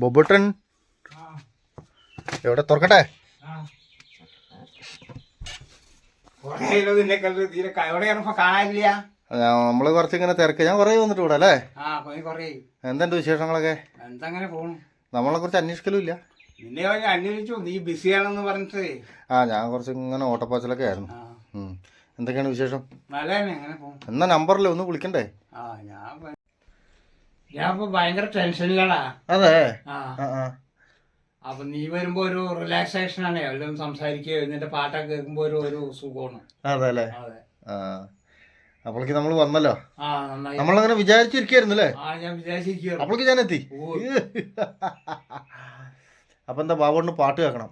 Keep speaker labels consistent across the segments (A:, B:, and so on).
A: ബൊബുട്ടൻ. എവിടെ? തുറക്കട്ടെ. നമ്മൾ കുറച്ച് ഇങ്ങനെ തിരക്ക്. ഞാൻ കുറേ വന്നിട്ട് ഇവിടെ അല്ലേ? എന്തുണ്ട് വിശേഷങ്ങളൊക്കെ? നമ്മളെ കുറിച്ച് അന്വേഷിക്കലും ഇല്ല.
B: നിന്നെ ഞാൻ അന്വേഷിച്ചു. നീ ബിസിയാണെന്ന് പറഞ്ഞിട്ട്.
A: ആ ഞാൻ കുറച്ച് ഇങ്ങനെ ഓട്ടപ്പാച്ചിലൊക്കെ ആയിരുന്നു. എന്തൊക്കെയാണ് വിശേഷം? എന്നാ നമ്പറിൽ ഒന്ന് വിളിക്കണ്ടേ?
B: ഇപ്പൊ ഭയങ്കര ടെൻഷനിലാടാ.
A: അതെ.
B: അപ്പൊ നീ വരുമ്പോ ഒരു റിലാക്സേഷൻ ആണ്. എല്ലാം സംസാരിക്കുകയോ നിന്റെ പാട്ടൊക്കെ കേൾക്കുമ്പോ ഒരു ഒരു സുഖമാണ്.
A: അതെ. അല്ലേ അപ്പോഴേക്ക് നമ്മൾ വന്നല്ലോ. നമ്മളങ്ങനെ വിചാരിച്ചിരിക്കായിരുന്നു അല്ലേ? അപ്പോഴേക്ക് ഞാൻ എത്തി. അപ്പൊ എന്താ ബാബുണ്ണ് പാട്ട് കേൾക്കണം.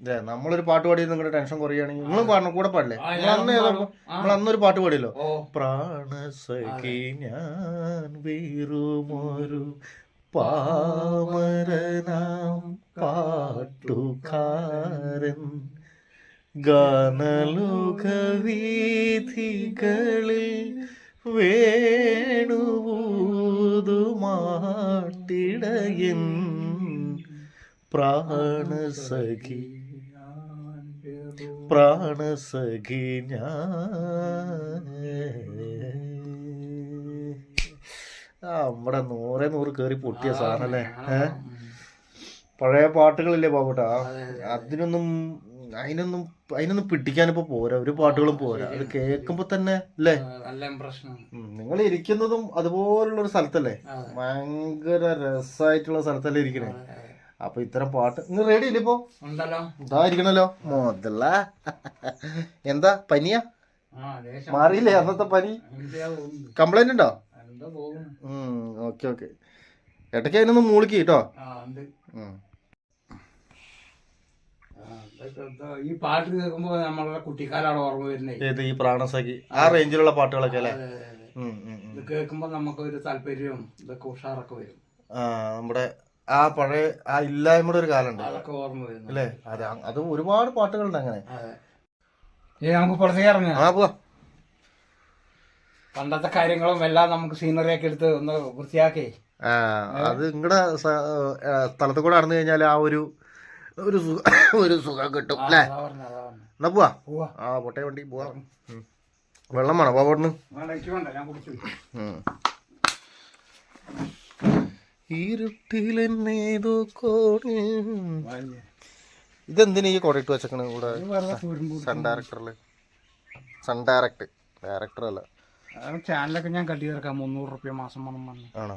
B: അതെ
A: നമ്മളൊരു പാട്ട് പാടി നിങ്ങളുടെ ടെൻഷൻ കുറയുകയാണെങ്കിൽ നിങ്ങൾ പാടണം കൂടെ പാടില്ലേ? നിങ്ങൾ അന്ന്. നമ്മൾ അന്നൊരു പാട്ട് പാടിയല്ലോ. പ്രാണസഖി ഞാൻ വീറുമൊരു പാമരനാം പാട്ടുകാരൻ. ഗാനലോകവീഥികളിൽ വേണുവൂതുമാട്ടിടയൻ. പ്രാണസഖി പ്രാണസഖി നമ്മുടെ നൂറേ നൂറ് കയറി പൊട്ടിയ സാധനല്ലേ? പഴയ പാട്ടുകളില്ലേ ബാബുട്ടാ അതിനൊന്നും അതിനൊന്നും അതിനൊന്നും പിടിക്കാനിപ്പോ പോരാ. ഒരു പാട്ടുകളും പോരാ. അത് കേൾക്കുമ്പോ തന്നെ അല്ലേ? നിങ്ങൾ ഇരിക്കുന്നതും അതുപോലുള്ള ഒരു സ്ഥലത്തല്ലേ. ഭയങ്കര രസമായിട്ടുള്ള സ്ഥലത്തല്ലേ ഇരിക്കണേ. അപ്പൊ ഇത്തരം പാട്ട്. നിങ്ങൾ റെഡി ഇല്ലേ ഇപ്പോ?
B: ഉണ്ടല്ലോ.
A: ഇതാ ഇരിക്കണല്ലോ. മുതല. എന്താ പനിയാ? മാറിയില്ലേ അന്നത്തെ പനി? കംപ്ലൈന്റ് ഉണ്ടോ? ഓക്കെ ഓക്കെ ഇടയ്ക്ക് അതിനൊന്ന് മൂളിക്ക് കേട്ടോ.
B: ഈ പാട്ട് കേൾക്കുമ്പോ നമ്മളുടെ കുട്ടിക്കാലാണ് ഓർമ്മ വരുന്നത്
A: ഏത് ഈ പ്രാണസഖി? ആ റേഞ്ചിലുള്ള പാട്ടുകളൊക്കെ അല്ലേ.
B: ഇത് കേൾക്കുമ്പോ നമുക്ക് ഒരു താല്പര്യവും ഇതൊക്കെ ഉഷാറൊക്കെ വരും.
A: നമ്മുടെ ആ പഴയ ആ ഇല്ലായ്മയുടെ ഒരു കാലുണ്ട്
B: വരുന്നു
A: അല്ലേ? അത് അത് ഒരുപാട് പാട്ടുകളുണ്ട് അങ്ങനെ.
B: ഏ നമുക്ക് പുറത്തേക്ക് ഇറങ്ങാം.
A: ആ പോവാ.
B: പണ്ടത്തെ കാര്യങ്ങളും എല്ലാം നമുക്ക് സീനറി ഒക്കെ എടുത്ത് ഒന്ന് വൃത്തിയാക്കി.
A: ആ അത് നിങ്ങളുടെ സ്ഥലത്ത് കൂടെ നടന്നു കഴിഞ്ഞാൽ ആ ഒരു ഒരു ഒരു സുഖം കിട്ടും അല്ലേ. എന്നാ പോവാ? ആ പൊട്ടേ വണ്ടി പോവാ. വെള്ളം വേണോ? പോവാ
B: വേണ്ട, എനിക്ക് വേണ്ട ഞാൻ കുടിച്ചു
A: ഇരുട്ടിലെന്നേതോ ഇതെന്തിനാ ഈ കൊടയിട്ട് വെച്ചേക്കണ ഇവിടെ? സൺ ഡയറക്ടറിൽ സൺ ഡയറക്ട് ഡയറക്ടർ അല്ല.
B: ചാനലൊക്കെ ഞാൻ കട്ടി തീർക്കാം മുന്നൂറ് റുപ്യ മാസം പറഞ്ഞു
A: ആണോ?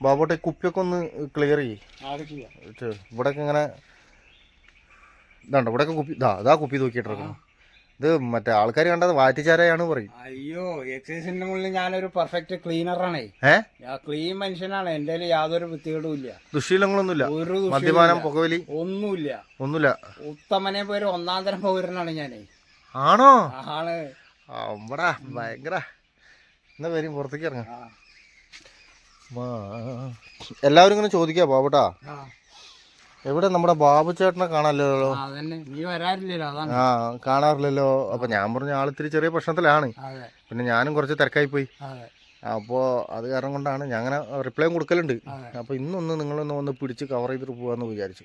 A: ബാബോട്ടെ കുപ്പിയൊക്കെ ഒന്ന് ക്ലിയർ ചെയ്യേ. ഇവിടെ ഇവിടെയൊക്കെ ഇങ്ങനെ ഇതാണ്ടോ ഇവിടെയൊക്കെ കുപ്പി ഇതാ അതാ കുപ്പി തൂക്കിയിട്ടിരിക്കണം ഇത് മറ്റേ ആൾക്കാർ കണ്ടത് വാറ്റിച്ചാരയാണ് പറയും.
B: അയ്യോ എക്സൈസിന്റെ മുകളിൽ ഞാനൊരു പെർഫെക്റ്റ് ക്ലീനറാണേ
A: ഏ?
B: ക്ലീൻ മനുഷ്യനാണ്. എന്റെ യാതൊരു വൃത്തികളും ഇല്ല
A: ദുശീലങ്ങളൊന്നുമില്ല.
B: ഒരു
A: മദ്യപാനം പുകവലി.
B: ഒന്നുമില്ല.
A: ഒന്നുമില്ല.
B: ഉത്തമനെ പേര് ഒന്നാം തരം പൗരനാണ് ഞാനേ.
A: ആണോ?
B: ആണ്.
A: അമ്പടാ ഭയങ്കര. എന്നാ പേരും പുറത്തേക്ക് ഇറങ്ങാം. എല്ലാവരും ഇങ്ങനെ ചോദിക്കാ
B: പോവട്ടാ.
A: എവിടെ നമ്മുടെ ബാബു ചേട്ടനെ കാണാനില്ലല്ലോ?
B: ആ, നീ വരാറില്ലല്ലോ
A: ആ കാണാറില്ലല്ലോ. അപ്പൊ ഞാൻ പറഞ്ഞ ആളിത്തിരി ചെറിയ പ്രശ്നത്തിലാണ്. പിന്നെ ഞാനും കുറച്ച് തിരക്കായി പോയി. അപ്പോൾ അത് കാരണം കൊണ്ടാണ് ഞാൻ അങ്ങനെ റിപ്ലൈയും കൊടുക്കലുണ്ട്.
B: അപ്പൊ
A: അപ്പോൾ ഇന്നൊന്ന് നിങ്ങളൊന്ന് വന്ന് പിടിച്ച് കവർ ചെയ്തിട്ട് പോകാമെന്ന് വിചാരിച്ചു.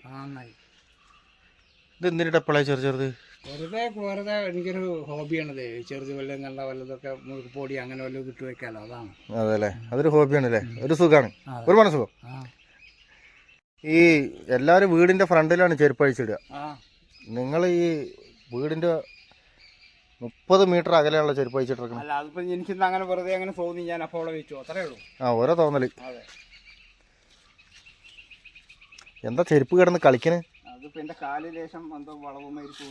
A: ഇത് എന്തിനാ എപ്പോഴാണ് ചെറു ചെറുത്
B: വെറുതെ വെറുതെ എനിക്കൊരു ഹോബിയാണത്. ചെറുത് വല്ലതും കണ്ട വല്ലതൊക്കെ പൊടി അങ്ങനെ വല്ലതും കിട്ടുവെക്കാലോ അതാണ്.
A: അതെ അല്ലേ അതൊരു ഹോബിയാണല്ലേ? ഒരു സുഖമാണ്. ഒരു മനസ്സുഖം. ഈ എല്ലാവരും വീടിന്റെ ഫ്രണ്ടിലാണ് ചെരുപ്പ് അഴിച്ചിടുക. നിങ്ങൾ ഈ വീടിന്റെ മുപ്പത് മീറ്റർ അകലെയുള്ള ചെരുപ്പ് അഴിച്ചിട്ടിരിക്കണം
B: അല്ല അതിപ്പോ എനിക്കിന്ന് അങ്ങനെ വെറുതെ അങ്ങനെ തോന്നി ഞാൻ അപ്പോൾ അവിടെ വെച്ചു. അത്രേ ഉള്ളൂ.
A: ആ ഓരോ തോന്നൽ.
B: അതെ.
A: എന്താ ചെരുപ്പ് കിടന്ന് കളിക്കണ്?
B: അതിപ്പോ എന്റെ കാൽ ലേശം എന്തോ വളവുമായിരിക്കും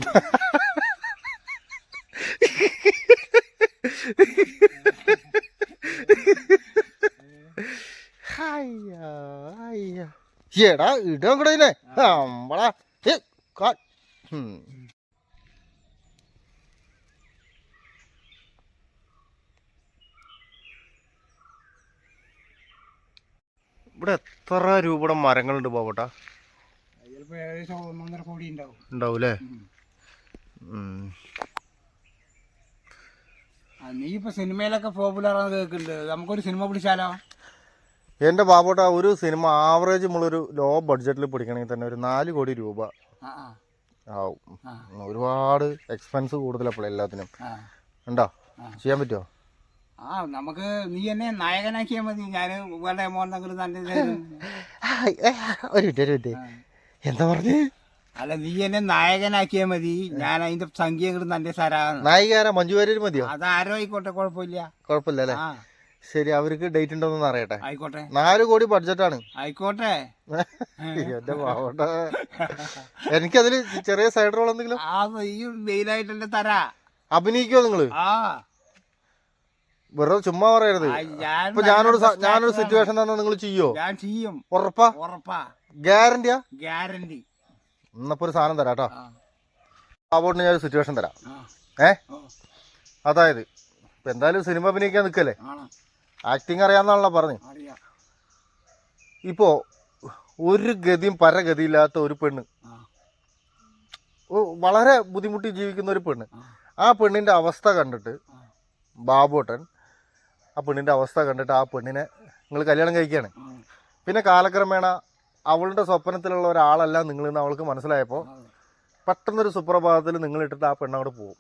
A: അയ്യോ അയ്യോ. എടാ ഇടാൻ കൂടെ ഇതിനെ. അമ്പളാ. ഏ കാ ഉം. ഇവിടെ എത്ര രൂപയുടെ മരങ്ങളുണ്ട് പോകട്ടാ
B: ഉണ്ടാവും. ആ, നീ ഇപ്പൊ സിനിമയിലൊക്കെ പോപ്പുലർ ആണെന്ന് കേൾക്കുന്നുണ്ട് നമുക്കൊരു സിനിമ പിടിച്ചാലോ?
A: എന്റെ ബാബോട്ട ഒരു സിനിമ ആവറേജ് നമ്മളൊരു ലോ ബഡ്ജറ്റിൽ പിടിക്കണമെങ്കിൽ തന്നെ ഒരു നാല് കോടി രൂപ ആവും. ഒരുപാട് എക്സ്പെൻസ് കൂടുതലപ്പോൾ എല്ലാത്തിനും. ഉണ്ടോ ചെയ്യാൻ പറ്റുമോ
B: ആ നമുക്ക് നീ എന്നെ നായകനാക്കിയാൽ മതി. ഞാൻ വല്ല എമൗണ്ടെങ്കിലും നല്ല.
A: ഒരു മിനിറ്റ് ഒരു മിനിറ്റ്. എന്താ പറഞ്ഞു?
B: അല്ല നീ എന്നെ നായകനാക്കിയാൽ മതി. ഞാൻ അതിന്റെ സംഖ്യകൾ നല്ല തരാന്ന്.
A: നായികാരാ മഞ്ജു വാര്യർ മതിയോ?
B: അതാരോ ആയിക്കോട്ടെ കുഴപ്പമില്ല.
A: കുഴപ്പമില്ല അല്ലേ? ശരി അവർക്ക് ഡേറ്റ് ഉണ്ടോന്ന് അറിയട്ടെ.
B: ആയിക്കോട്ടെ.
A: നാല് കോടി ബഡ്ജറ്റാണ്
B: ആയിക്കോട്ടെ.
A: എന്റെ പാവട്ട. എനിക്കതിൽ ചെറിയ സൈഡ് റോൾ എന്തെങ്കിലും?
B: എന്നെ തരാ.
A: അഭിനയിക്കോ
B: നിങ്ങൾ?
A: വെറുതെ ചുമ്മാ പറയരുത്. ഇപ്പൊ ഞാനൊരു ഞാനൊരു സിറ്റുവേഷൻ തന്നെ നിങ്ങൾ ചെയ്യോ?
B: ഞാൻ ചെയ്യും.
A: ഉറപ്പാ?
B: ഉറപ്പാ.
A: ഗ്യാരണ്ടിയാ
B: ഗ്യാരണ്ടി
A: എന്നപ്പോ ഒരു സാധനം തരാം കേട്ടോ ഞാൻ ഒരു സിറ്റുവേഷൻ തരാം. ഏ? അതായത് ഇപ്പൊ എന്തായാലും സിനിമ അഭിനയിക്കാൻ നിൽക്കല്ലേ ആക്ടിങ് അറിയാന്നാണല്ലോ പറഞ്ഞു. ഇപ്പോ ഒരു ഗതിയും പരഗതിയില്ലാത്ത ഒരു പെണ്ണ്. വളരെ ബുദ്ധിമുട്ടി ജീവിക്കുന്ന ഒരു പെണ്ണ്.
B: ആ.
A: പെണ്ണിന്റെ അവസ്ഥ കണ്ടിട്ട്. ബാബോട്ടൻ ആ പെണ്ണിന്റെ അവസ്ഥ കണ്ടിട്ട് ആ പെണ്ണിനെ നിങ്ങൾ കല്യാണം കഴിക്കുകയാണ് പിന്നെ കാലക്രമേണ അവളുടെ സ്വപ്നത്തിലുള്ള ഒരാളല്ല നിങ്ങളെന്ന് അവൾക്ക് മനസ്സിലായപ്പോൾ പെട്ടെന്നൊരു സുപ്രഭാതത്തിൽ നിങ്ങളിട്ടിട്ട് ആ പെണ്ണവിടെ പോകും.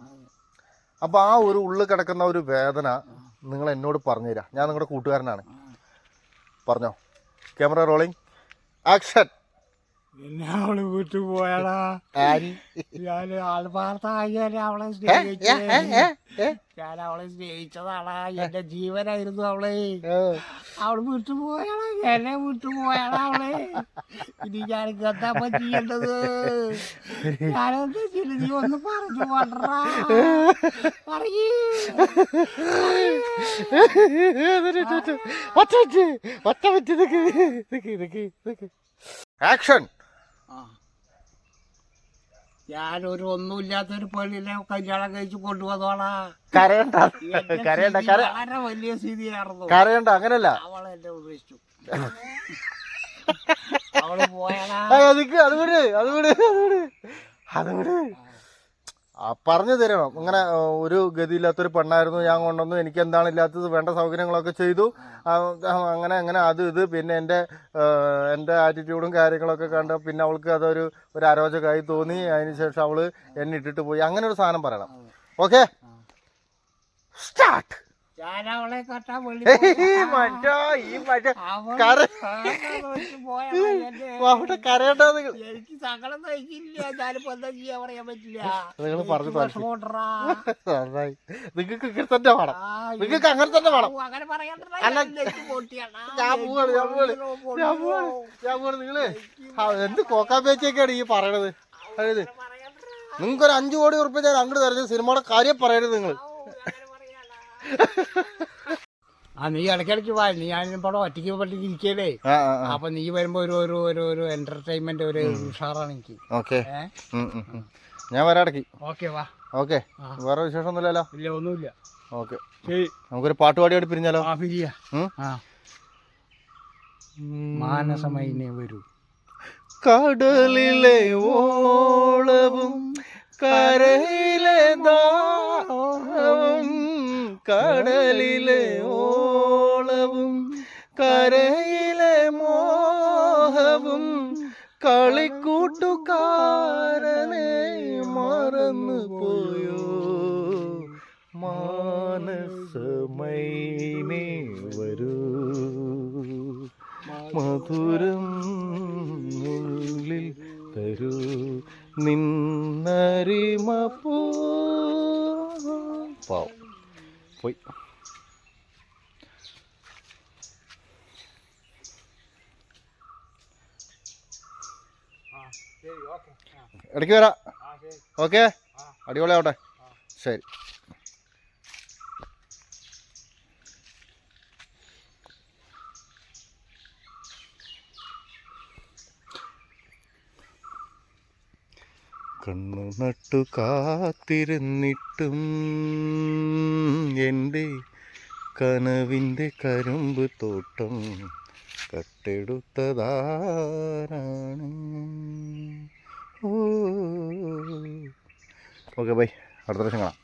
A: അപ്പോൾ ആ ഒരു ഉള്ളിൽ കിടക്കുന്ന ഒരു വേദന നിങ്ങൾ എന്നോട് പറഞ്ഞുതരാം. ഞാൻ നിങ്ങളുടെ കൂട്ടുകാരനാണ്. പറഞ്ഞോ? Camera rolling action!
B: എന്നെ അവൾ വിട്ടു പോയാടാ ഞാൻ ആൾവാർത്തായാലും അവളെ
A: ഏ?
B: സ്നേഹിച്ചേ? ഞാൻ അവളെ സ്നേഹിച്ചതാടാ എന്റെ ജീവനായിരുന്നു അവളെ അവൾ വിട്ടു പോയാടാ എന്നെ വിട്ടു പോയാടാ അവളെ ഇനി ഞാൻ എന്താ പറ്റിയേണ്ടത് ഞാനെന്താ ചെയ്യൽ? നീ ഒന്ന് പറഞ്ഞു പണ്ടാ പറയൂ
A: ആക്ഷൻ
B: ആ. ഞാനൊരു ഒന്നുമില്ലാത്തൊരു പെണ്ണിനെ കല്യാണം കഴിച്ച് കൊണ്ടുവന്നോളാ.
A: കരയണ്ട. കരയണ്ട കര
B: വളരെ വലിയ സ്ഥിതിയായിരുന്നു
A: കരയണ്ട അങ്ങനല്ല.
B: അവൾ എന്നെ ഉപേക്ഷിച്ചു. അവൾ പോയാളാ
A: അതുകൂടെ അതുകൂടെ അതുകൂടെ വിട് പറഞ്ഞു തരണം. അങ്ങനെ ഒരു ഗതിയില്ലാത്തൊരു പെണ്ണായിരുന്നു ഞാൻ കൊണ്ടുവന്നു. എനിക്ക് എന്താണ് ഇല്ലാത്തത്? വേണ്ട സൗകര്യങ്ങളൊക്കെ ചെയ്തു. അങ്ങനെ അങ്ങനെ അത് ഇത്. പിന്നെ എന്റെ എന്റെ ആറ്റിറ്റ്യൂഡും കാര്യങ്ങളൊക്കെ കണ്ട് പിന്നെ അവൾക്ക് അതൊരു ഒരു അരോചകമായി തോന്നി. അതിനുശേഷം അവൾ എന്നെ ഇട്ടിട്ട് പോയി. അങ്ങനെ ഒരു സാധനം പറയണം. ഓക്കെ? സ്റ്റാർട്ട്
B: ഞാൻ അവളെ വേണ്ടി
A: മറ്റോ ഈ മറ്റേ. അവിടെ കരയണ്ട നിങ്ങൾ.
B: എനിക്ക് സങ്കടം സഹിക്കില്ല ഞാനിപ്പോ എന്താ ചെയ്യാൻ പറയാൻ പറ്റില്ല.
A: നിങ്ങൾ പറഞ്ഞു. നന്നായി. നിങ്ങൾക്ക് ഇങ്ങനെ തന്നെ വേണം. നിങ്ങൾക്ക് അങ്ങനെ തന്നെ വേണം.
B: അങ്ങനെ ഞാൻ
A: പോവാണ് ഞാൻ പോവാണ്. ഞാൻ പോവാണ് ഞാൻ പോവാണ് നിങ്ങൾ. എന്ത് കോക്കാൻ പേച്ചൊക്കെയാണ് ഈ പറയണത്? അതായത് നിങ്ങൾക്ക് ഒരു അഞ്ചു കോടി ഉറുപ്പ്യ ഞാൻ അങ്ങോട്ട് തരുന്ന സിനിമയുടെ കാര്യം പറയരുത് നിങ്ങൾ.
B: ആ നീ ഇടയ്ക്കിടയ്ക്ക് വാ. നീ ഞാൻ പടം ഒറ്റയ്ക്ക് പറ്റിക്ക്
A: ആ
B: അപ്പൊ നീ വരുമ്പോ ഒരു ഒരു ഒരു ഒരു എന്റർടൈൻമെന്റ് ഒരു ഉഷാറാണ് എനിക്ക്.
A: ഓക്കെ. ഞാൻ വരാടക്കി
B: ഓക്കെ വാ.
A: ഓക്കെ. വേറെ വിശേഷമൊന്നുമില്ലല്ലോ?
B: ഇല്ല ഒന്നുമില്ല.
A: ഓക്കെ.
B: ശരി.
A: നമുക്കൊരു പാട്ട് പാടിയോട് പിരിഞ്ഞാലോ
B: ആ പിരിയ. ആ. മാനസമൈനെ വരൂ.
A: കടലിലെ ഓളവും കരയിലെ ദാഹവും കടലിലെ ഓളവും കരയിലെ മോഹവും കളിക്കൂട്ടുകാരനെ മറന്നു പോയോ മാനസമൈനേ വരൂ മധുരം ഉള്ളിൽ തരൂ നിന്നരിമപ്പൂ. പോയി. ഇടയ്ക്ക് വരാം. ഓക്കെ. അടിപൊളിയാവട്ടെ. ശരി. കണ്ണു നട്ടു കാത്തിരുന്നിട്ടും എന്റെ കനവിന്റെ കരുമ്പ് തോട്ടം കട്ടെടുത്തതാരാണ്? ഓ. Okay bye. അടുത്ത കാണാം